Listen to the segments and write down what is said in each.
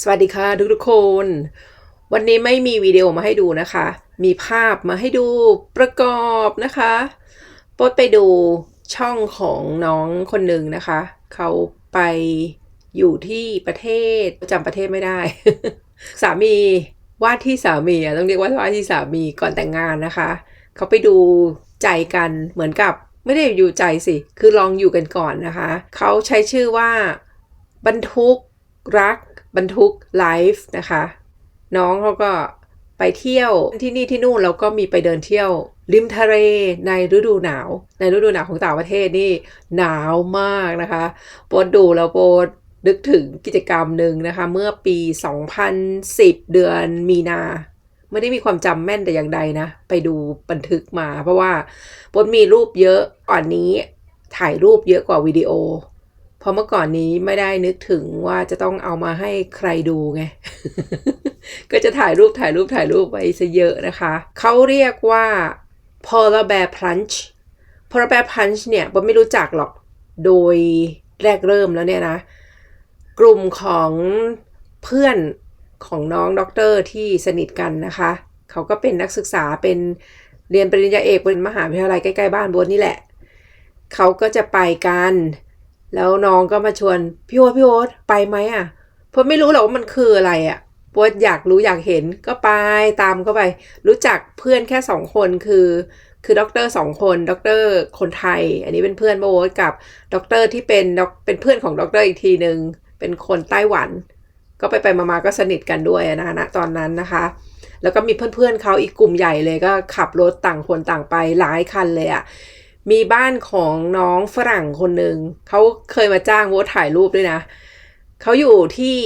สวัสดีค่ะทุกทุกๆคน วันนี้ไม่มีวิดีโอมาให้ดูนะคะ มีภาพมาให้ดูประกอบนะคะโป๊ดไปดูช่องของน้องคนหนึ่งนะคะ เขาไปอยู่ที่ประเทศจำประเทศไม่ได้ สามีว่าที่สามีต้องเรียกว่าว่าที่สามีก่อนแต่งงานนะคะ เขาไปดูใจกันเหมือนกับไม่ได้อยู่ใจสิ คือลองอยู่กันก่อนนะคะ เขาใช้ชื่อว่าบรรทุกรัก บรรทุกไลฟ์นะคะ น้องเขาก็ไปเที่ยวที่นี่ที่นู่นแล้วก็มีไปเดินเที่ยว ริมทะเลในฤดูหนาว ในฤดูหนาวของต่างประเทศนี่หนาวมากนะคะโปรดดูแล้วโปรดนึกถึงกิจกรรมหนึ่งนะคะ เมื่อปี 2010 เดือนมีนา ไม่ได้มีความจำแม่นแต่อย่างใดนะ ไปดูบันทึกมา เพราะว่าโปรดมีรูปเยอะก่อนนี้ถ่ายรูปเยอะกว่าวิดีโอ พราะเมื่อก่อนนี้ไม่ได้นึกถึงว่าจะต้องเอามาให้ใครดูไง ก็จะถ่ายรูปถ่ายรูปถ่ายรูปไว้ซะเยอะนะคะ เขาเรียกว่า polar bear plunge polar bear plunge เนี่ยผมไม่รู้จักหรอก โดยแรกเริ่มแล้วเนี่ยนะ กลุ่มของเพื่อนของน้องด็อกเตอร์ที่สนิทกันนะคะ เขาก็เป็นนักศึกษาเป็นเรียนปริญญาเอกเป็นมหาวิทยาลัยใกล้ ๆ บ้านโบนนี่แหละ เขาก็จะไปกัน แล้วน้องก็มาชวนพี่โอ๊ตพี่โอ๊ตไปไหมอะเพราะไม่รู้หรอกว่ามันคืออะไรอะโอ๊ตอยากรู้อยากเห็นก็ไปตามเข้าไป รู้จักเพื่อนแค่สองคนคือคือด็อกเตอร์สองคนด็อกเตอร์คนไทย อันนี้เป็นเพื่อนโอ๊ตกับด็อกเตอร์ที่เป็นด็เป็นเพื่อนของด็อกเตอร์อีกทีหนึ่งเป็นคนไต้หวัน ก็ไปไปมาๆก็สนิทกันด้วยนะณตอนนั้นนะคะ แล้วก็มีเพื่อนๆเขาอีกกลุ่มใหญ่เลยก็ขับรถต่างคนต่างไปหลายคันเลยอะ่ะ มีบ้านของน้องฝรั่งคนหนึ่งเขาเคยมาจ้างโวถ่ายรูปด้วยนะเขาอยู่ที่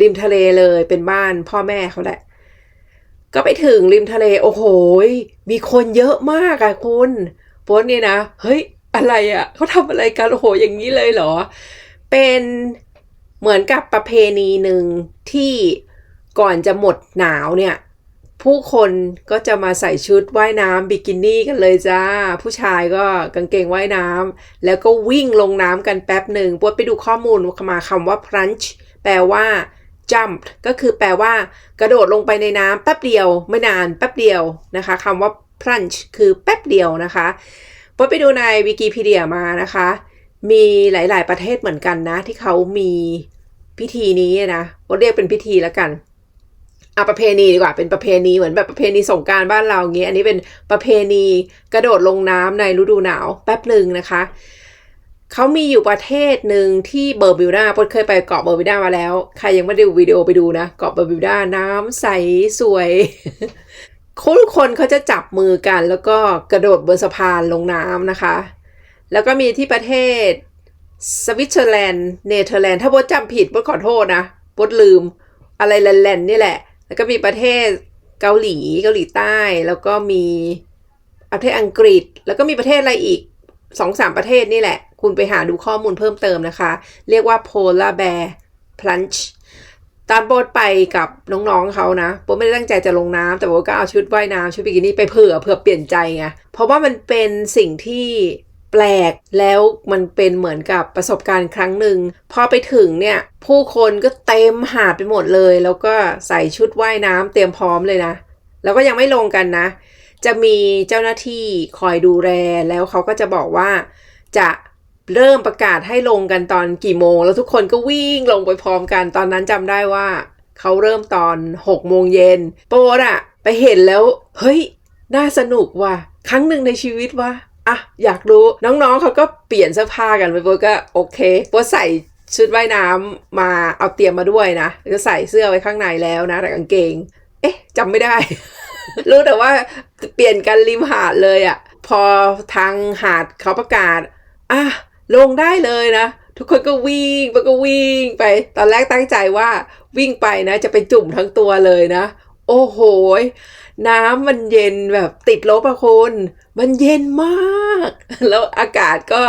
ริมทะเลเลยเป็นบ้านพ่อแม่เขาแหละ ก็ไปถึงริมทะเลโอ้โหมีคนเยอะมากอะคุณโพสเนี่ยนะเฮ้ยอะไรอะเขาทำอะไรกันโอ้โหอย่างนี้เลยเหรอ เป็นเหมือนกับประเพณีหนึ่งที่ก่อนจะหมดหนาวเนี่ย ผู้คนก็จะมาใส่ชุดว่ายน้ำบิกินี่กันเลยจ้า ผู้ชายก็กางเกงว่ายน้ำแล้วก็วิ่งลงน้ำกันแป๊บหนึ่งปวดไปดูข้อมูลมาคำว่า plunge แปลว่า jump ก็คือแปลว่า กระโดดลงไปในน้ำแป๊บเดียวไม่นานแป๊บเดียวนะคะคำว่า plunge คือแป๊บเดียวนะคะปวดไปดูในวิกิพีเดียมานะคะ มีหลาย ๆ ประเทศเหมือนกันนะ ที่เขามีพิธีนี้นะเรียกเป็นพิธีแล้วกัน อะประเพณีดีกว่าเป็นประเพณีเหมือนแบบประเพณีสงการบ้านเราอย่างเงี้ยอันนี้เป็นประเพณีกระโดดลงน้ำในฤดูหนาวแป๊บหนึ่งนะคะเขามีอยู่ประเทศหนึ่งที่เบอร์บิวดาปดเคยไปเกาะเบอร์บิวดามาแล้ว ใครยังไม่ได้ดูวิดีโอไปดูนะ เกาะเบอร์บิวดาน้ำใสสวยทุกคนเขาจะจับมือกัน แล้วก็กระโดดบนสะพานลงน้ำนะคะ แล้วก็มีที่ประเทศสวิตเซอร์แลนด์เนเธอร์แลนด์ถ้าบดจำผิดบดขอโทษนะบดลืมอะไรแลนด์นี่แหละ แล้วก็มีประเทศเกาหลีเกาหลีใต้ แล้วก็มีประเทศอังกฤษ แล้วก็มีประเทศอะไรอีกสองสามประเทศนี่แหละ คุณไปหาดูข้อมูลเพิ่มเติมนะคะ เรียกว่า polar bear plunge ตอนโบทไปกับน้องๆเขานะโบทไม่ได้ตั้งใจจะลงน้ำแต่โบก็เอาชุดว่ายน้ำชุดบิกินี่ไปเผื่อเผื่อเปลี่ยนใจไงเพราะว่ามันเป็นสิ่งที่ แปลก แล้วมันเป็นเหมือนกับประสบการณ์ครั้งหนึ่งพอไปถึงเนี่ยผู้คนก็เต็มหาดไปหมดเลย แล้วก็ใส่ชุดว่ายน้ำเตรียมพร้อมเลยนะ แล้วก็ยังไม่ลงกันนะ จะมีเจ้าหน้าที่คอยดูแลแล้วเขาก็จะบอกว่าจะเริ่มประกาศให้ลงกันตอนกี่โมง แล้วทุกคนก็วิ่งลงไปพร้อมกันตอนนั้นจำได้ว่า เขาเริ่มตอน6โมงเย็นโปรอะไปเห็นแล้ว เฮ้ย น่าสนุกว่ะ ครั้งหนึ่งในชีวิตว่ะ อะอยากรู้น้องๆเขาก็เปลี่ยนเสื้อผ้ากันไปโปรก็โอเคโปรใส่ชุดว่ายน้ำมาเอาเตรียมมาด้วยนะก็ใส่เสื้อไว้ข้างในแล้วนะ แต่กางเกง เอ๊ะจำไม่ได้ รู้แต่ว่าเปลี่ยนกันริมหาดเลยอะ่ะ พอทางหาดเขาประกาศอะลงได้เลยนะ ทุกคนก็วิ่งไปก็วิ่งไป ตอนแรกตั้งใจว่าวิ่งไปนะ จะไปจุ่มทั้งตัวเลยนะ โอ้โห น้ำมันเย็นแบบติดลบอะคุณมันเย็นมาก แล้วอากาศก็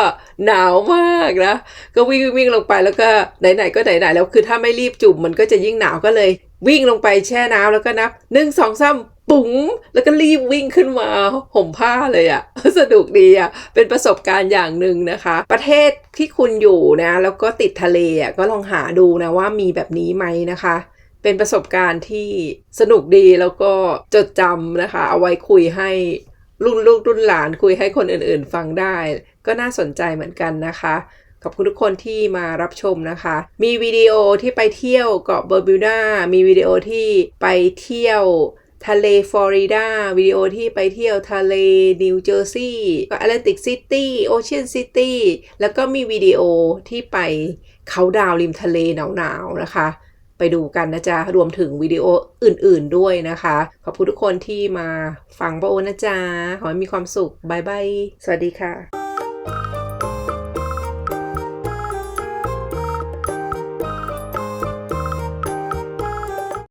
หนาวมากนะ ก็วิ่งวิ่งลงไปแล้วก็ไหนๆก็ไหนๆแล้วคือถ้าไม่รีบจุ่มมันก็จะยิ่งหนาวก็เลย วิ่งลงไปแช่น้ำแล้วก็นับหนึ่งสองสามปุ๋งแล้วก็รีบวิ่งขึ้นมาห่มผ้าเลยอะ่ะสนุกดีอะ่ะเป็นประสบการณ์อย่างหนึ่งนะคะ ประเทศที่คุณอยู่นะ แล้วก็ติดทะเลอะ่ะก็ลองหาดูนะว่ามีแบบนี้ไหมนะคะ เป็นประสบการณ์ที่สนุกดีแล้วก็จดจำนะคะ เอาไว้คุยให้รุ่นลูกรุ่นหลานคุยให้คนอื่นๆ ฟังได้ ก็น่าสนใจเหมือนกันนะคะขอบคุณทุกคนที่มารับชมนะคะ มีวิดีโอที่ไปเที่ยวเกาะเบอร์บิวดามีวิดีโอที่ไปเที่ยวทะเลฟลอริดา วิดีโอที่ไปเที่ยวทะเลนิวเจอร์ซีย์แอตแลนติกซิตี้ โอเชียนซิตี้ แล้วก็มีวิดีโอที่ไปเขาดาวริมทะเลหนาวๆนะคะ ไปดูกันนะจ๊ะ รวมถึงวิดีโออื่นๆด้วยนะคะ ขอบคุณทุกคนที่มาฟังป้าโอนะจ๊ะ ขอให้มีความสุขบายบายสวัสดีค่ะ